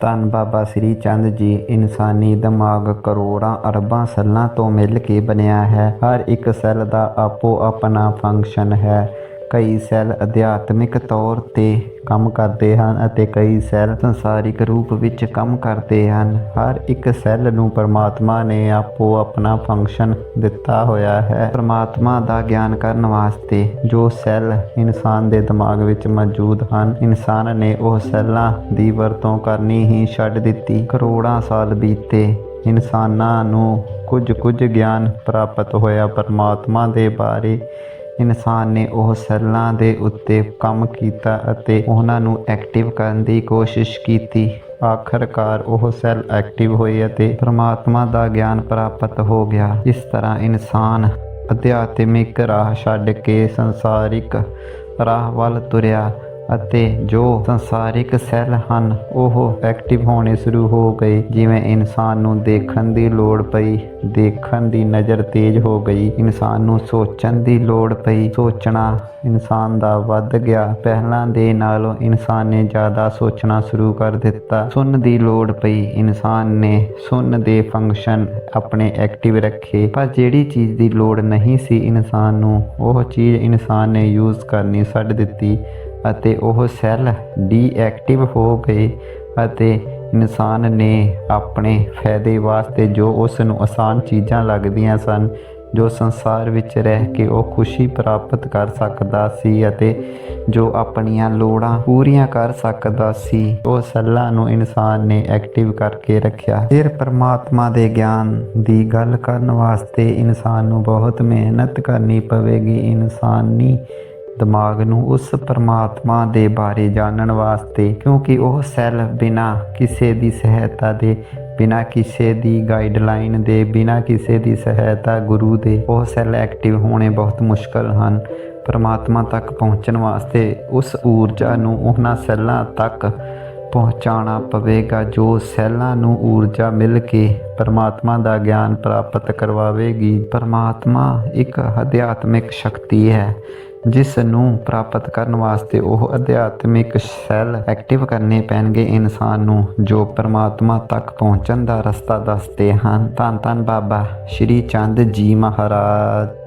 ਧੰਨ ਬਾਬਾ ਸ੍ਰੀ ਚੰਦ ਜੀ, ਇਨਸਾਨੀ ਦਿਮਾਗ ਕਰੋੜਾਂ ਅਰਬਾਂ ਸੈੱਲਾਂ ਤੋਂ ਮਿਲ ਕੇ ਬਣਿਆ ਹੈ। ਹਰ ਇੱਕ ਸੈੱਲ ਦਾ ਆਪੋ ਆਪਣਾ ਫੰਕਸ਼ਨ ਹੈ। ਕਈ ਸੈੱਲ ਅਧਿਆਤਮਿਕ ਤੌਰ ਤੇ ਕੰਮ ਕਰਦੇ ਹਨ ਅਤੇ ਕਈ ਸੈੱਲ ਸੰਸਾਰਿਕ ਰੂਪ ਵਿੱਚ ਕੰਮ ਕਰਦੇ ਹਨ। ਹਰ ਇੱਕ ਸੈੱਲ ਨੂੰ ਪਰਮਾਤਮਾ ਨੇ ਆਪੋ ਆਪਣਾ ਫੰਕਸ਼ਨ ਦਿੱਤਾ ਹੋਇਆ ਹੈ। ਪਰਮਾਤਮਾ ਦਾ ਗਿਆਨ ਕਰਨ ਵਾਸਤੇ ਜੋ ਸੈੱਲ ਇਨਸਾਨ ਦੇ ਦਿਮਾਗ ਵਿੱਚ ਮੌਜੂਦ ਹਨ, ਇਨਸਾਨ ਨੇ ਉਹ ਸੈੱਲਾਂ ਦੀ ਵਰਤੋਂ ਕਰਨੀ ਹੀ ਛੱਡ ਦਿੱਤੀ। ਕਰੋੜਾਂ ਸਾਲ ਬੀਤੇ ਇਨਸਾਨਾਂ ਨੂੰ ਕੁਝ ਕੁਝ ਗਿਆਨ ਪ੍ਰਾਪਤ ਹੋਇਆ। ਪਰਮਾਤਮਾ ਦੇ ਬਾਰੇ ਇਨਸਾਨ ਨੇ ਉਹ ਸੈੱਲਾਂ ਦੇ ਉੱਤੇ ਕੰਮ ਕੀਤਾ ਅਤੇ ਉਹਨਾਂ ਨੂੰ ਐਕਟਿਵ ਕਰਨ ਦੀ ਕੋਸ਼ਿਸ਼ ਕੀਤੀ। ਆਖਰਕਾਰ ਉਹ ਸੈੱਲ ਐਕਟਿਵ ਹੋਏ ਅਤੇ ਪ੍ਰਮਾਤਮਾ ਦਾ ਗਿਆਨ ਪ੍ਰਾਪਤ ਹੋ ਗਿਆ। ਇਸ ਤਰ੍ਹਾਂ ਇਨਸਾਨ ਅਧਿਆਤਮਿਕ ਰਾਹ ਛੱਡ ਕੇ ਸੰਸਾਰਿਕ ਰਾਹ ਵੱਲ ਤੁਰਿਆ। ਅਤੇ ਜੋ ਸੰਸਾਰਿਕ ਸੈੱਲ ਹਨ, ਉਹ ਐਕਟਿਵ ਹੋਣੇ ਸ਼ੁਰੂ ਹੋ ਗਏ। ਜਿਵੇਂ ਇਨਸਾਨ ਨੂੰ ਦੇਖਣ ਦੀ ਲੋੜ ਪਈ, ਦੇਖਣ ਦੀ ਨਜ਼ਰ ਤੇਜ਼ ਹੋ ਗਈ। ਇਨਸਾਨ ਨੂੰ ਸੋਚਣ ਦੀ ਲੋੜ ਪਈ। ਸੋਚਣਾ ਇਨਸਾਨ ਦਾ ਵੱਧ ਗਿਆ। ਪਹਿਲਾਂ ਦੇ ਨਾਲੋਂ ਇਨਸਾਨ ਨੇ ਜ਼ਿਆਦਾ ਸੋਚਣਾ ਸ਼ੁਰੂ ਕਰ ਦਿੱਤਾ। ਸੁਣਨ ਦੀ ਲੋੜ ਪਈ। ਇਨਸਾਨ ਨੇ ਸੁਣਨ ਦੇ ਫੰਕਸ਼ਨ ਆਪਣੇ ਐਕਟਿਵ ਰੱਖੇ। ਪਰ ਜਿਹੜੀ ਚੀਜ਼ ਦੀ ਲੋੜ ਨਹੀਂ ਸੀ ਇਨਸਾਨ ਨੂੰ, ਉਹ ਚੀਜ਼ ਇਨਸਾਨ ਨੇ ਯੂਜ਼ ਕਰਨੀ ਛੱਡ ਦਿੱਤੀ। ਅਤੇ ਉਹ ਸੈੱਲ ਡੀਐਕਟਿਵ ਹੋ ਗਏ ਅਤੇ ਇਨਸਾਨ ਨੇ ਆਪਣੇ ਫਾਇਦੇ ਵਾਸਤੇ ਜੋ ਉਸ ਨੂੰ ਆਸਾਨ ਚੀਜ਼ਾਂ ਲੱਗਦੀਆਂ ਸਨ, ਜੋ ਸੰਸਾਰ ਵਿੱਚ ਰਹਿ ਕੇ ਉਹ ਖੁਸ਼ੀ ਪ੍ਰਾਪਤ ਕਰ ਸਕਦਾ ਸੀ ਅਤੇ ਜੋ ਆਪਣੀਆਂ ਲੋੜਾਂ ਪੂਰੀਆਂ ਕਰ ਸਕਦਾ ਸੀ, ਉਹ ਸੈੱਲਾਂ ਨੂੰ ਇਨਸਾਨ ਨੇ ਐਕਟਿਵ ਕਰਕੇ ਰੱਖਿਆ। ਫਿਰ ਪਰਮਾਤਮਾ ਦੇ ਗਿਆਨ ਦੀ ਗੱਲ ਕਰਨ ਵਾਸਤੇ ਇਨਸਾਨ ਨੂੰ ਬਹੁਤ ਮਿਹਨਤ ਕਰਨੀ ਪਵੇਗੀ। ਇਨਸਾਨੀ ਦਿਮਾਗ ਨੂੰ ਉਸ ਪਰਮਾਤਮਾ ਦੇ ਬਾਰੇ ਜਾਣਨ ਵਾਸਤੇ, ਕਿਉਂਕਿ ਉਹ ਸੈੱਲ ਬਿਨਾ ਕਿਸੇ ਦੀ ਸਹਾਇਤਾ ਦੇ, ਬਿਨਾ ਕਿਸੇ ਦੀ ਗਾਈਡਲਾਈਨ ਦੇ, ਬਿਨਾ ਕਿਸੇ ਦੀ ਸਹਾਇਤਾ ਗੁਰੂ ਦੇ, ਉਹ ਸੈੱਲ ਐਕਟਿਵ ਹੋਣੇ ਬਹੁਤ ਮੁਸ਼ਕਲ ਹਨ। ਪਰਮਾਤਮਾ ਤੱਕ ਪਹੁੰਚਣ ਵਾਸਤੇ ਉਸ ਊਰਜਾ ਨੂੰ ਉਹਨਾਂ ਸੈੱਲਾਂ ਤੱਕ ਪਹੁੰਚਾਉਣਾ ਪਵੇਗਾ, ਜੋ ਸੈੱਲਾਂ ਨੂੰ ਊਰਜਾ ਮਿਲ ਕੇ ਪਰਮਾਤਮਾ ਦਾ ਗਿਆਨ ਪ੍ਰਾਪਤ ਕਰਵਾਵੇਗੀ। ਪਰਮਾਤਮਾ ਇੱਕ ਅਧਿਆਤਮਿਕ ਸ਼ਕਤੀ ਹੈ। ਜਿਸ ਨੂੰ ਪ੍ਰਾਪਤ ਕਰਨ ਵਾਸਤੇ ਉਹ ਅਧਿਆਤਮਿਕ ਸੈੱਲ ਐਕਟਿਵ ਕਰਨੇ ਪੈਣਗੇ, ਇਨਸਾਨ ਨੂੰ ਜੋ ਪਰਮਾਤਮਾ ਤੱਕ ਪਹੁੰਚਣ ਦਾ ਰਸਤਾ ਦੱਸਦੇ ਹਨ। ਧੰਨ ਧੰਨ ਬਾਬਾ ਸ਼੍ਰੀ ਚੰਦ ਜੀ ਮਹਾਰਾਜ।